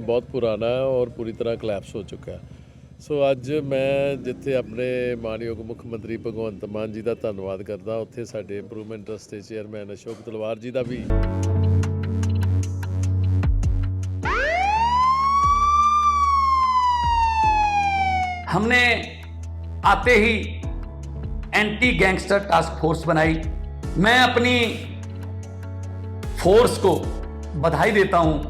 ਬਹੁਤ ਪੁਰਾਣਾ ਹੈ ਔਰ ਪੂਰੀ ਤਰ੍ਹਾਂ ਕਲੈਪਸ ਹੋ ਚੁੱਕਾ ਹੈ ਸੋ ਅੱਜ ਮੈਂ ਜਿੱਥੇ ਆਪਣੇ ਮਾਨਯੋਗ ਮੁੱਖ ਮੰਤਰੀ ਭਗਵੰਤ ਮਾਨ ਜੀ ਦਾ ਧੰਨਵਾਦ ਕਰਦਾ ਉੱਥੇ ਸਾਡੇ ਇੰਪਰੂਵਮੈਂਟ ਟਰਸਟ ਦੇ ਚੇਅਰਮੈਨ ਅਸ਼ੋਕ ਤਲਵਾਰ ਜੀ ਦਾ ਵੀ हमने आते ही एंटी गैंगस्टर टास्क फोर्स बनाई मैं अपनी फोर्स को बधाई देता हूं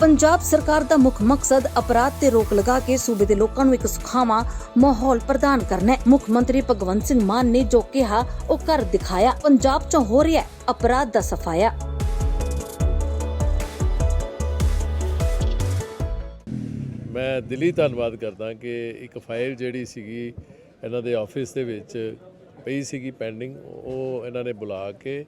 ਪੰਜਾਬ ਸਰਕਾਰ ਦਾ ਮੁੱਖ ਮਕਸਦ ਅਪਰਾਧ ਤੇ ਰੋਕ ਲਗਾ ਕੇ ਸੂਬੇ ਦੇ ਲੋਕਾਂ ਨੂੰ ਇੱਕ ਸੁਖਾਵਾਂ ਮਾਹੌਲ ਪ੍ਰਦਾਨ ਕਰਨਾ ਹੈ। ਮੁੱਖ ਮੰਤਰੀ ਭਗਵੰਤ ਸਿੰਘ ਮਾਨ ਨੇ ਜੋ ਕਿਹਾ, ਉਹ ਕਰ ਦਿਖਾਇਆ। ਪੰਜਾਬ 'ਚ ਹੋ ਰਿਹਾ ਅਪਰਾਧ ਦਾ ਸਫਾਇਆ। ਮੈਂ ਦਿਲੀ ਧੰਨਵਾਦ ਕਰਦਾ ਕਿ ਇੱਕ ਫਾਈਲ ਜਿਹੜੀ ਸੀਗੀ ਇਹਨਾਂ ਦੇ ਆਫਿਸ ਦੇ ਵਿੱਚ ਪਈ ਸੀਗੀ ਪੈਂਡਿੰਗ, ਉਹ ਇਹਨਾਂ ਨੇ ਬੁਲਾ ਕੇ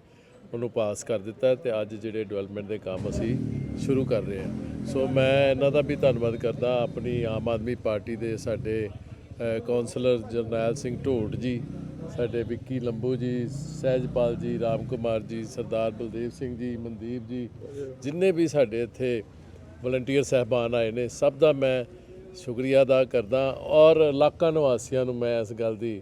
ਉਹਨੂੰ ਪਾਸ ਕਰ ਦਿੱਤਾ ਤੇ ਅੱਜ ਜਿਹੜੇ ਡਿਵੈਲਪਮੈਂਟ ਦੇ ਕੰਮ ਅਸੀਂ ਸ਼ੁਰੂ ਕਰ ਰਹੇ ਹਾਂ। ਸੋ ਮੈਂ ਇਹਨਾਂ ਦਾ ਵੀ ਧੰਨਵਾਦ ਕਰਦਾ। ਆਪਣੀ ਆਮ ਆਦਮੀ ਪਾਰਟੀ ਦੇ ਸਾਡੇ ਅ, ਕੌਂਸਲਰ ਜਰਨੈਲ ਸਿੰਘ ਢੋਟ ਜੀ ਸਾਡੇ ਵਿੱਕੀ ਲੰਬੂ ਜੀ ਸਹਿਜਪਾਲ ਜੀ ਰਾਮ ਕੁਮਾਰ ਜੀ ਸਰਦਾਰ ਬਲਦੇਵ ਸਿੰਘ ਜੀ ਮਨਦੀਪ ਜੀ ਜਿੰਨੇ ਵੀ ਸਾਡੇ ਇੱਥੇ ਵਲੰਟੀਅਰ ਸਹਿਬਾਨ ਆਏ ਨੇ ਸਭ ਦਾ ਮੈਂ ਸ਼ੁਕਰੀਆ ਅਦਾ ਕਰਦਾ ਔਰ ਇਲਾਕਾ ਨਿਵਾਸੀਆਂ ਨੂੰ ਮੈਂ ਇਸ ਗੱਲ ਦੀ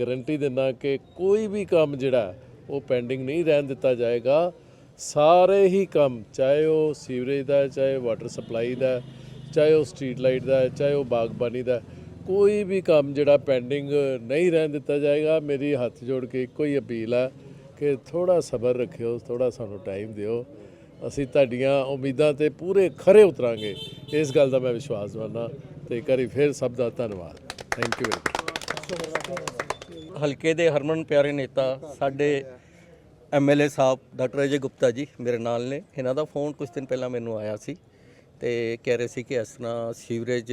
ਗਾਰੰਟੀ ਦਿੰਦਾ ਕਿ ਕੋਈ ਵੀ ਕੰਮ ਜਿਹੜਾ ਉਹ ਪੈਂਡਿੰਗ ਨਹੀਂ ਰਹਿਣ ਦਿੱਤਾ ਜਾਏਗਾ। ਸਾਰੇ ਹੀ ਕੰਮ ਚਾਹੇ ਉਹ ਸੀਵਰੇਜ ਦਾ ਹੈ, ਚਾਹੇ ਵਾਟਰ ਸਪਲਾਈ ਦਾ ਚਾਹੇ ਉਹ ਸਟਰੀਟ ਲਾਈਟ ਦਾ ਚਾਹੇ ਉਹ ਬਾਗਬਾਨੀ ਦਾ ਕੋਈ ਵੀ ਕੰਮ ਜਿਹੜਾ ਪੈਂਡਿੰਗ ਨਹੀਂ ਰਹਿਣ ਦਿੱਤਾ ਜਾਏਗਾ। ਮੇਰੀ ਹੱਥ ਜੋੜ ਕੇ ਇੱਕੋ ਹੀ ਅਪੀਲ ਹੈ ਕਿ ਥੋੜਾ ਸਬਰ ਰੱਖਿਓ ਥੋੜਾ ਸਾਨੂੰ ਟਾਈਮ ਦਿਓ। ਅਸੀਂ ਤੁਹਾਡੀਆਂ ਉਮੀਦਾਂ ਤੇ ਪੂਰੇ ਖਰੇ ਉਤਰਾਂਗੇ। ਇਸ ਗੱਲ ਦਾ ਮੈਂ ਵਿਸ਼ਵਾਸ ਦਵਾਨਾ ਤੇ ਇੱਕ ਵਾਰੀ ਫਿਰ ਸਭ ਦਾ ਧੰਨਵਾਦ। ਥੈਂਕ ਯੂ ਹਲਕੇ ਦੇ ਹਰਮਨ ਪਿਆਰੇ ਨੇਤਾ ਸਾਡੇ ਐਮਐਲਏ ਸਾਹਿਬ ਡਾਕਟਰ ਅਜੇ ਗੁਪਤਾ ਜੀ ਮੇਰੇ ਨਾਲ ਨੇ। ਇਹਨਾਂ ਦਾ ਫੋਨ ਕੁਝ ਦਿਨ ਪਹਿਲਾਂ ਮੈਨੂੰ ਆਇਆ ਸੀ ਤੇ ਕਹਿ ਰਹੇ ਸੀ ਕਿ ਇਸ ਤਰ੍ਹਾਂ ਸੀਵਰੇਜ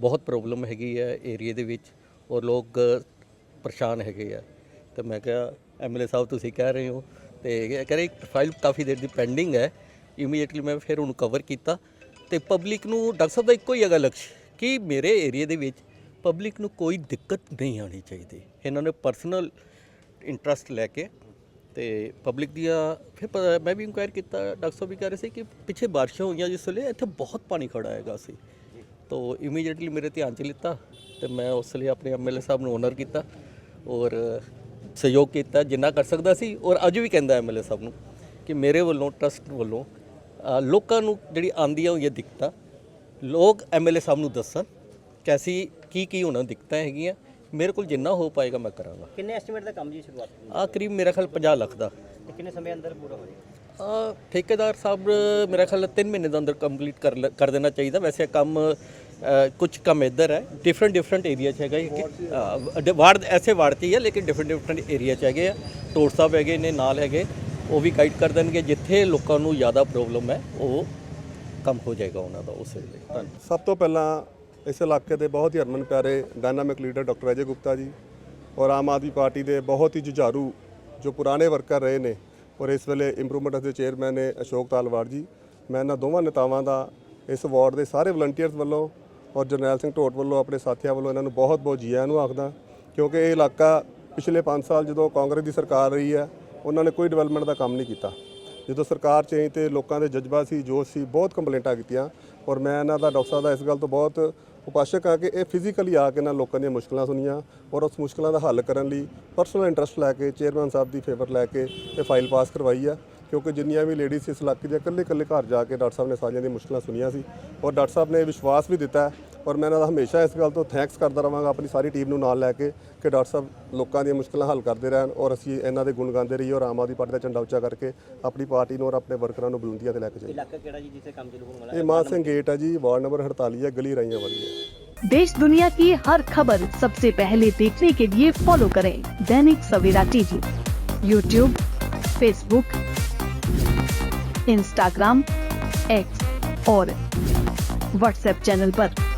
ਬਹੁਤ ਪ੍ਰੋਬਲਮ ਹੈਗੀ ਹੈ ਏਰੀਆ ਦੇ ਵਿੱਚ ਔਰ ਲੋਕ ਪਰੇਸ਼ਾਨ ਹੈਗੇ ਆ। ਤੇ ਮੈਂ ਕਿਹਾ, ਐਮਐਲਏ ਸਾਹਿਬ ਤੁਸੀਂ ਕਹਿ ਰਹੇ ਹੋ ਤੇ ਕਹਿ ਰਹੇ ਫਾਈਲ ਕਾਫੀ ਦੇਰ ਦੀ ਪੈਂਡਿੰਗ ਹੈ। ਇਮੀਡੀਏਟਲੀ ਮੈਂ ਫਿਰ ਉਹਨੂੰ ਕਵਰ ਕੀਤਾ ਤੇ ਪਬਲਿਕ ਨੂੰ ਡਾਕਟਰ ਸਾਹਿਬ ਦਾ ਇੱਕੋ ਹੀ ਹੈਗਾ ਲਕਸ਼ ਕਿ ਮੇਰੇ ਏਰੀਆ ਦੇ ਵਿੱਚ ਪਬਲਿਕ ਨੂੰ ਕੋਈ ਦਿੱਕਤ ਨਹੀਂ ਆਣੀ ਚਾਹੀਦੀ। ਇਹਨਾਂ ਨੇ ਪਰਸਨਲ ਇੰਟਰਸਟ ਲੈ ਕੇ ਤੇ ਪਬਲਿਕ ਦੀਆਂ ਫਿਰ ਪ- ਮੈਂ ਵੀ ਇਨਕੁਆਇਰ ਕੀਤਾ, ਡਾਕਟਰ ਸਾਹਿਬ ਵੀ ਕਹਿ ਰਹੇ ਸੀ ਕਿ ਪਿੱਛੇ ਬਾਰਿਸ਼ਾਂ ਹੋਈਆਂ ਜਿਸ ਵੇਲੇ ਇੱਥੇ ਬਹੁਤ ਪਾਣੀ ਖੜਾ ਹੈਗਾ ਸੀ। ਤੋ ਇਮੀਡੀਏਟਲੀ ਮੇਰੇ ਧਿਆਨ ਚ ਲਿੱਤਾ ਤੇ ਮੈਂ ਉਸ ਲਈ ਆਪਣੇ ਐਮਐਲਏ ਸਾਹਿਬ ਨੂੰ ਓਨਰ ਕੀਤਾ ਔਰ ਸਹਿਯੋਗ ਕੀਤਾ, ਜਿੰਨਾ ਕਰ ਸਕਦਾ ਸੀ ਔਰ ਅੱਜ ਵੀ ਕਹਿੰਦਾ ਐਮਐਲਏ ਸਾਹਿਬ ਨੂੰ ਕਿ ਮੇਰੇ ਵੱਲੋਂ ਟਰਸਟ ਵੱਲੋਂ ਲੋਕਾਂ ਨੂੰ ਜਿਹੜੀ ਆਂਦੀਆਂ ਹੋਈਆਂ ਦਿੱਕਤਾਂ, ਲੋਕ ਐਮਐਲਏ ਸਾਹਿਬ ਨੂੰ ਦੱਸਣ ਕਿ ਅਸੀਂ ਕੀ ਕੀ ਨੂੰ ਦਿੱਕਤਾਂ ਹੈਗੀਆਂ ਮੇਰੇ ਕੋਲ ਜਿੰਨਾ ਹੋ ਪਾਏਗਾ ਮੈਂ ਕਰਾਂਗਾ। ਕਿੰਨੇ ਐਸਟੀਮੇਟ ਦਾ ਕੰਮ ਜੀ ਸ਼ੁਰੂਆਤ ਹੋਈ? ਆ ਕਰੀਬ ਮੇਰਾ ਖਿਆਲ 50 ਲੱਖ ਦਾ। ਤੇ ਕਿੰਨੇ ਸਮੇਂ ਅੰਦਰ ਪੂਰਾ ਹੋ ਜਾਏਗਾ? ਆ ਠੇਕੇਦਾਰ ਸਾਹਿਬ ਮੇਰਾ ਖਿਆਲ 3 ਮਹੀਨੇ ਦੇ ਅੰਦਰ ਕੰਪਲੀਟ ਕਰ ਲ- ਕਰ ਦੇਣਾ ਚਾਹੀਦਾ। ਵੈਸੇ ਇਹ ਕੰਮ ਕੁਝ ਕੰਮ ਇੱਧਰ ਹੈ। ਡਿਫਰੈਂਟ ਡਿਫਰੈਂਟ ਏਰੀਆ 'ਚ ਹੈਗਾ ਇਹ। ਕਿ ਅ, ਡ- ਵਾਰਡ ਐਸੇ ਵਾਰਡ 'ਚ ਹੀ ਹੈ ਲੇਕਿਨ ਡਿਫਰੈਂਟ ਡਿਫਰੈਂਟ ਏਰੀਆ 'ਚ ਹੈਗੇ ਆ। ਟੋਟ ਸਾਹਿਬ ਹੈਗੇ ਨੇ ਨਾਲ ਹੈਗੇ। ਉਹ ਵੀ ਗਾਈਡ ਕਰ ਦੇਣਗੇ। ਜਿੱਥੇ ਲੋਕਾਂ ਨੂੰ ਜ਼ਿਆਦਾ ਪ੍ਰੋਬਲਮ ਹੈ ਉਹ ਕੰਮ ਹੋ ਜਾਏਗਾ ਉਹਨਾਂ ਦਾ ਉਸ ਵੇਲੇ। ਧੰਨਵਾਦ। ਸਭ ਤੋਂ ਪਹਿਲਾਂ ਇਸ ਇਲਾਕੇ ਦੇ ਬਹੁਤ ਹੀ ਹਰਮਨ ਪਿਆਰੇ dynamic leader doctor Ajay Gupta ji ਔਰ ਆਮ ਆਦਮੀ ਪਾਰਟੀ ਦੇ ਬਹੁਤ ਹੀ ਜੁਝਾਰੂ ਜੋ ਪੁਰਾਣੇ ਵਰਕਰ ਰਹੇ ਨੇ ਔਰ ਇਸ ਵੇਲੇ ਇੰਪਰੂਵਮੈਂਟ ਦੇ ਚੇਅਰਮੈਨ ਨੇ ਅਸ਼ੋਕ ਤਾਲਵਾੜ ਜੀ। ਮੈਂ ਇਹਨਾਂ ਦੋਵਾਂ ਨੇਤਾਵਾਂ ਦਾ ਇਸ ਵਾਰਡ ਦੇ ਸਾਰੇ ਵਲੰਟੀਅਰਸ ਵੱਲੋਂ ਔਰ ਜਰਨੈਲ ਸਿੰਘ ਢੋਟ ਵੱਲੋਂ ਆਪਣੇ ਸਾਥੀਆਂ ਵੱਲੋਂ ਇਹਨਾਂ ਨੂੰ ਬਹੁਤ ਬਹੁਤ ਜੀ ਆਇਆਂ ਨੂੰ ਆਖਦਾ ਕਿਉਂਕਿ ਇਹ ਇਲਾਕਾ ਪਿਛਲੇ 5 ਸਾਲ ਜਦੋਂ ਕਾਂਗਰਸ ਦੀ ਸਰਕਾਰ ਰਹੀ ਹੈ, ਉਹਨਾਂ ਨੇ ਕੋਈ ਡਿਵੈਲਪਮੈਂਟ ਦਾ ਕੰਮ ਨਹੀਂ ਕੀਤਾ। ਜਦੋਂ ਸਰਕਾਰ ਚੇਂਜ ਤੇ ਲੋਕਾਂ ਦੇ ਜਜ਼ਬਾ ਸੀ, ਜੋਸ਼ ਸੀ, ਬਹੁਤ ਕੰਪਲੇਂਟਾਂ ਕੀਤੀਆਂ ਔਰ ਮੈਂ ਇਹਨਾਂ ਦਾ, ਡਾਕਟਰ ਸਾਹਿਬ ਦਾ ਇਸ ਗੱਲ ਤੋਂ ਬਹੁਤ ਉਪਾਸ਼ਕ ਆ ਕੇ ਇਹ ਫਿਜ਼ੀਕਲੀ ਆ ਕੇ ਇਹਨਾਂ ਲੋਕਾਂ ਦੀਆਂ ਮੁਸ਼ਕਲਾਂ ਸੁਣੀਆਂ ਔਰ ਉਸ ਮੁਸ਼ਕਲਾਂ ਦਾ ਹੱਲ ਕਰਨ ਲਈ ਪਰਸਨਲ ਇੰਟਰਸਟ ਲੈ ਕੇ ਚੇਅਰਮੈਨ ਸਾਹਿਬ ਦੀ ਫੇਵਰ ਲੈ ਕੇ ਇਹ ਫਾਈਲ ਪਾਸ ਕਰਵਾਈ ਆ, ਕਿਉਂਕਿ ਜਿੰਨੀਆਂ ਵੀ ਲੇਡੀਜ਼ ਇਸ ਇਲਾਕੇ ਦੀਆਂ ਇਕੱਲੇ ਇਕੱਲੇ ਘਰ ਜਾ ਕੇ ਡਾਕਟਰ ਸਾਹਿਬ ਨੇ ਸਾਰੀਆਂ ਦੀਆਂ ਮੁਸ਼ਕਲਾਂ ਸੁਣੀਆਂ ਸੀ ਔਰ ਡਾਕਟਰ ਸਾਹਿਬ ਨੇ ਵਿਸ਼ਵਾਸ ਵੀ ਦਿੱਤਾ ਔਰ ਮੈਂ ਇਹਨਾਂ ਦਾ ਹਮੇਸ਼ਾ ਇਸ ਗੱਲ ਤੋਂ ਥੈਂਕਸ ਕਰਦਾ ਰਵਾਂਗਾ ਆਪਣੀ ਸਾਰੀ ਟੀਮ ਨੂੰ ਨਾਲ ਲੈ ਕੇ ਕਿ ਡਾਕਟਰ ਸਾਹਿਬ ਲੋਕਾਂ ਦੀਆਂ ਮੁਸ਼ਕਲਾਂ ਹੱਲ ਕਰਦੇ ਰਹਿਣ ਔਰ ਅਸੀਂ ਇਹਨਾਂ ਦੇ ਗੁਣ ਗਾਉਂਦੇ ਰਹੀਏ ਔਰ ਆਮ ਆਦਮੀ ਪਾਰਟੀ ਦਾ ਝੰਡਾ ਉੱਚਾ ਕਰਕੇ ਆਪਣੀ ਪਾਰਟੀ ਨੂੰ ਔਰ ਆਪਣੇ ਵਰਕਰਾਂ ਨੂੰ ਬੁਲੰਦੀਆਂ ਤੇ ਲੈ ਕੇ ਜਾਈਏ ਇਲਾਕਾ ਕਿਹੜਾ ਜੀ ਜਿੱਥੇ ਕੰਮ ਚੱਲੂ ਹੋਣ ਵਾਲਾ ਇਹ ਮਾਨ ਸਿੰਘ ਗੇਟ ਹੈ ਜੀ ਵਾਰਡ ਨੰਬਰ 48 ਹੈ ਗਲੀ ਰਾਈਆਂ ਵਾਲੀ ਹੈ देश दुनिया की हर खबर सबसे पहले देखने के लिए फॉलो करें Dainik Savera TV YouTube Facebook Instagram X और व्हाट्सएप चैनल पर।